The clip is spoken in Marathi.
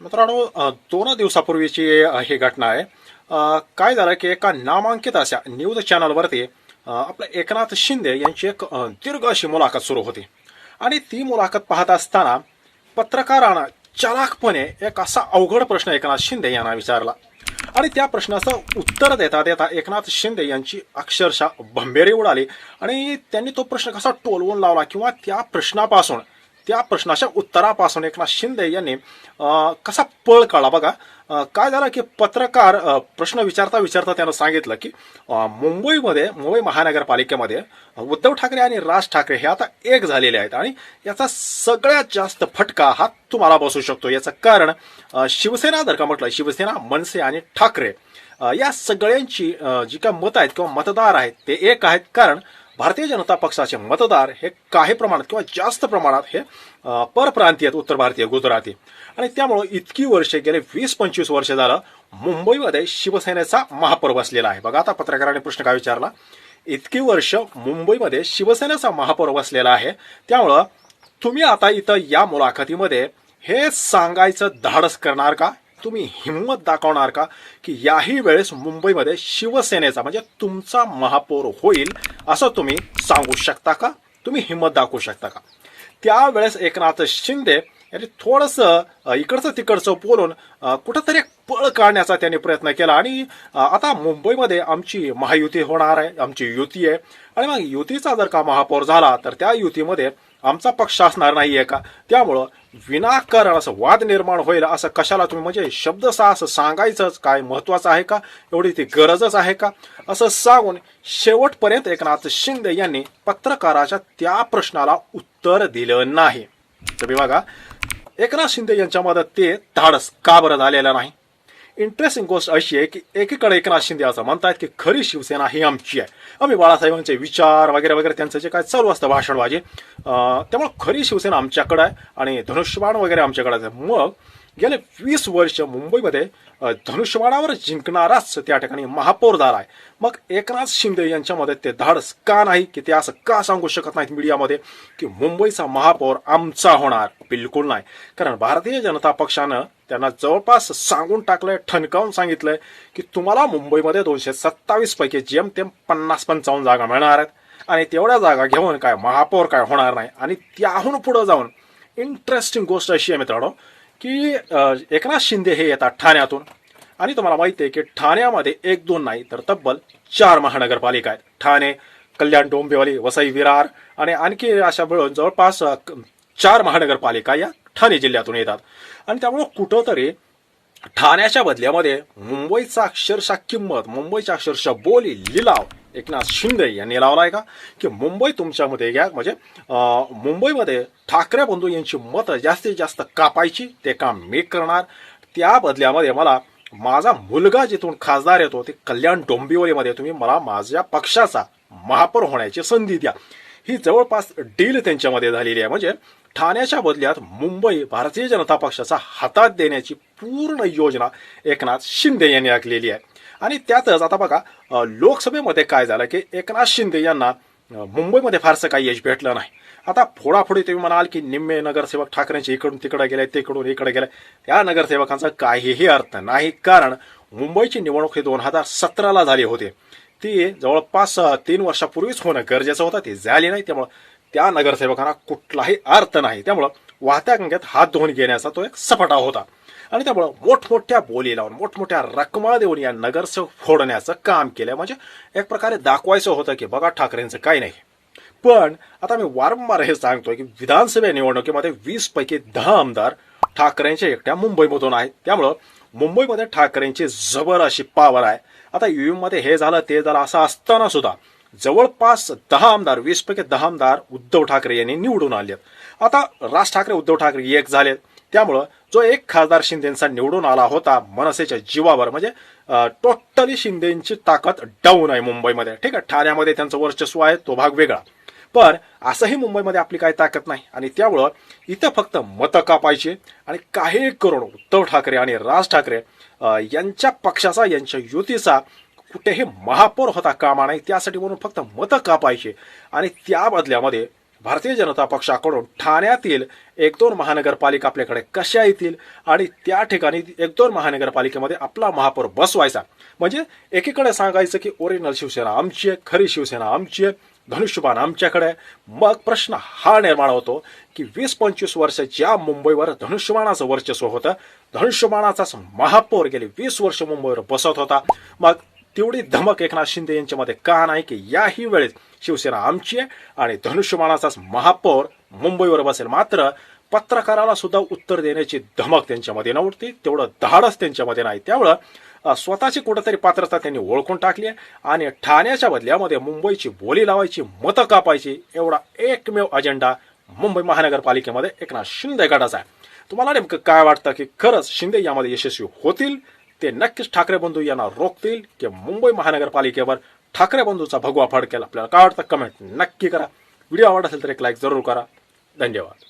मित्रांनो दोन दिवसापूर्वीची ही घटना आहे. काय झालं की एका नामांकित अशा न्यूज चॅनलवरती आपल्या एकनाथ शिंदे यांची एक दीर्घ अशी मुलाखत सुरू होती. आणि ती मुलाखत पाहत असताना पत्रकारानं चालाकपणे एक असा अवघड प्रश्न एकनाथ शिंदे यांना विचारला. आणि त्या प्रश्नाचं उत्तर देता देता एकनाथ शिंदे यांची अक्षरशः भंबेरी उडाली. आणि त्यांनी तो प्रश्न कसा टोलवून लावला किंवा त्या प्रश्नापासून त्या प्रश्नाच्या उत्तरापासून एकनाथ शिंदे यांनी कसा पळ काढला? बघा काय झालं की पत्रकार प्रश्न विचारता विचारता त्यानं सांगितलं की मुंबईमध्ये मुंबई महानगरपालिकेमध्ये उद्धव ठाकरे आणि राज ठाकरे हे आता एक झालेले आहेत आणि याचा सगळ्यात जास्त फटका हा तुम्हाला बसू शकतो. याचं कारण शिवसेना जर का म्हटलं शिवसेना मनसे आणि ठाकरे या सगळ्यांची जी काय मतं आहेत किंवा मतदार आहेत ते एक आहेत. कारण भारतीय जनता पक्षाचे मतदार हे काही प्रमाणात किंवा जास्त प्रमाणात हे परप्रांतीय उत्तर भारतीय गुजराती. आणि त्यामुळं इतकी वर्षे गेले वीस पंचवीस वर्ष झालं मुंबईमध्ये शिवसेनेचा महापौर बसलेला आहे. बघा आता पत्रकाराने प्रश्न काय विचारला? इतकी वर्ष मुंबईमध्ये शिवसेनेचा महापौर बसलेला आहे. त्यामुळं तुम्ही आता इथं या मुलाखतीमध्ये हे सांगायचं धाडस करणार का? तुम्ही हिंमत दाखवणार का की याही वेळेस मुंबईमध्ये शिवसेनेचा म्हणजे तुमचा महापौर होईल असं तुम्ही सांगू शकता का? तुम्ही हिंमत दाखवू शकता का? त्यावेळेस एकनाथ शिंदे यांनी थोडंसं इकडचं तिकडचं बोलून कुठंतरी पळ काढण्याचा त्यांनी प्रयत्न केला. आणि आता मुंबईमध्ये आमची महायुती होणार आहे आमची युती आहे. आणि मग युतीचा जर का महापौर झाला तर त्या युतीमध्ये आमचा पक्ष असणार नाही आहे का? त्यामुळं विनाकारण असं वाद निर्माण होईल असं कशाला तुम्ही म्हणजे शब्दसा असं सांगायचंच काय महत्वाचं आहे का? एवढी ती गरजच आहे का? असं सांगून शेवटपर्यंत एकनाथ शिंदे यांनी पत्रकाराच्या त्या प्रश्नाला उत्तर दिलं नाही. तुम्ही बघा एकनाथ शिंदे यांच्यामध्ये ते धाडस का बरं झालेलं नाही? इंटरेस्टिंग गोष्ट अशी आहे की एकीकडे एकनाथ शिंदे असं म्हणतात की खरी शिवसेना ही आमची आहे आम्ही बाळासाहेबांचे विचार वगैरे वगैरे त्यांचं जे काय चालू असतं भाषणबाजी त्यामुळे खरी शिवसेना आमच्याकडे आहे आणि धनुष्यबाण वगैरे आमच्याकडे आहे मग गेले वीस वर्ष मुंबईमध्ये धनुष्यबाणावर जिंकणाराच त्या ठिकाणी महापौर झाला आहे मग एकनाथ शिंदे यांच्यामध्ये ते धाडस का नाही की ते असं का सांगू शकत नाहीत मीडियामध्ये की मुंबईचा महापौर आमचा होणार बिलकुल नाही कारण भारतीय जनता पक्षानं त्यांना जवळपास सांगून टाकलंय ठणकावून सांगितलंय की तुम्हाला मुंबईमध्ये दोनशे सत्तावीस पैकी जेमतेम पन्नास पंचावन्न जागा मिळणार आहेत. आणि तेवढ्या जागा घेऊन काय महापौर काय होणार नाही. आणि त्याहून पुढे जाऊन इंटरेस्टिंग गोष्ट अशी आहे मित्रांनो की एकनाथ शिंदे हे येतात ठाण्यातून. आणि तुम्हाला माहिती आहे की ठाण्यामध्ये एक दोन नाही तर तब्बल चार महानगरपालिका आहेत. ठाणे कल्याण डोंबिवली वसई विरार आणि आणखी अशा मिळून जवळपास चार महानगरपालिका या ठाणे जिल्ह्यातून येतात. आणि त्यामुळं कुठंतरी ठाण्याच्या बदल्यामध्ये मुंबईचा अक्षरशः किंमत मुंबईच्या अक्षरशः बोली लिलाव एकनाथ शिंदे यांनी लावला आहे का? की मुंबई तुमच्यामध्ये घ्या. म्हणजे मुंबईमध्ये ठाकरे बंधू यांची मतं जास्तीत जास्त कापायची ते काम मी करणार. त्या बदल्यामध्ये मला माझा मुलगा जिथून खासदार येतो ते कल्याण डोंबिवलीमध्ये तुम्ही मला माझ्या पक्षाचा महापौर होण्याची संधी द्या. ही जवळपास डील त्यांच्यामध्ये झालेली आहे. म्हणजे ठाण्याच्या बदल्यात मुंबई भारतीय जनता पक्षाचा हातात देण्याची पूर्ण योजना एकनाथ शिंदे यांनी आखलेली आहे. आणि त्यातच आता बघा लोकसभेमध्ये काय झालं की एकनाथ शिंदे यांना मुंबईमध्ये फारसं काही यश भेटलं नाही. आता फोडाफोडी तुम्ही म्हणाल की निम्मे नगरसेवक ठाकरेंचे इकडून तिकडे गेले तिकडून इकडे गेले. त्या नगरसेवकांचा काहीही अर्थ नाही. कारण मुंबईची निवडणूक ही दोन हजार सतराला झाली होती. ती जवळपास तीन वर्षापूर्वीच होणं गरजेचं होतं. ती झाली नाही. त्यामुळं त्या नगरसेवकांना कुठलाही अर्थ नाही. त्यामुळं वाहत्या गंगेत हात धुवून घेण्याचा तो एक सपाटा होता. आणि त्यामुळं मोठमोठ्या बोली लावून मोठमोठ्या रकमा देऊन या नगरसेवक फोडण्याचं काम केलं. म्हणजे एक प्रकारे दाखवायचं होतं की बघा ठाकरेंचं काही नाही. पण आता मी वारंवार हे सांगतोय की विधानसभा निवडणुकीमध्ये वीस पैकी दहा आमदार ठाकरेंच्या एकट्या मुंबईमधून आहेत. त्यामुळं मुंबईमध्ये ठाकरेंची जबर अशी पावर आहे. आता ईव्हीएम हे झालं ते झालं असं असताना सुद्धा जवळपास दहा आमदार वीस पैकी दहा आमदार उद्धव ठाकरे यांनी निवडून आले आता राज ठाकरे उद्धव ठाकरे एक झालेत. त्यामुळं जो एक खासदार शिंदेचा निवडून आला होता मनसेच्या जीवावर म्हणजे टोटली शिंदेची ताकद डाऊन आहे मुंबईमध्ये. ठीक आहे ठाण्यामध्ये त्यांचं वर्चस्व आहे तो भाग वेगळा. पण असंही मुंबईमध्ये आपली काही ताकद नाही. आणि त्यामुळं इथं फक्त मतं कापायची आणि काही करून उद्धव ठाकरे आणि राज ठाकरे यांच्या पक्षाचा यांच्या युतीचा कुठेही महापौर होता कामा नाही त्यासाठी म्हणून फक्त मतं कापायचे. आणि त्या बदल्यामध्ये भारतीय जनता पक्षाकडून ठाण्यातील एक दोन महानगरपालिका आपल्याकडे कशा येतील? आणि त्या ठिकाणी एक दोन महानगरपालिकेमध्ये आपला महापौर बसवायचा. म्हणजे एकीकडे सांगायचं की ओरिजिनल शिवसेना आमची आहे खरी शिवसेना आमची आहे धनुष्यबाण आमच्याकडे मग प्रश्न हा निर्माण होतो की वीस पंचवीस वर्ष ज्या मुंबईवर धनुष्यबाणाचं वर्चस्व होतं. धनुष्यबाणाचाच महापौर गेले वीस वर्ष मुंबईवर बसत होता. मग तेवढी धमक एकनाथ शिंदे यांच्यामध्ये का नाही की याही वेळेस शिवसेना आमची आहे आणि धनुष्यमानाचाच महापौर मुंबईवर बसेल. मात्र पत्रकाराला सुद्धा उत्तर देण्याची धमक त्यांच्यामध्ये नव्हती तेवढं धाडस त्यांच्यामध्ये नाही. त्यामुळं स्वतःची कुठंतरी पात्रता त्यांनी ओळखून टाकली आहे आणि ठाण्याच्या बदल्यामध्ये मुंबईची बोली लावायची मतं कापायची एवढा एकमेव अजेंडा मुंबई महानगरपालिकेमध्ये एकनाथ शिंदे गटाचा आहे. तुम्हाला नेमकं काय वाटतं की खरंच शिंदे यामध्ये यशस्वी होतील? ते नक्कीच ठाकरे बंधू यांना रोखतील की मुंबई महानगरपालिकेवर ठाकरे बंधूचा भगवा फडकेल. आपल्याला काय वाटतं? कमेंट नक्की करा. व्हिडिओ आवडत असेल तर एक लाईक जरूर करा. धन्यवाद.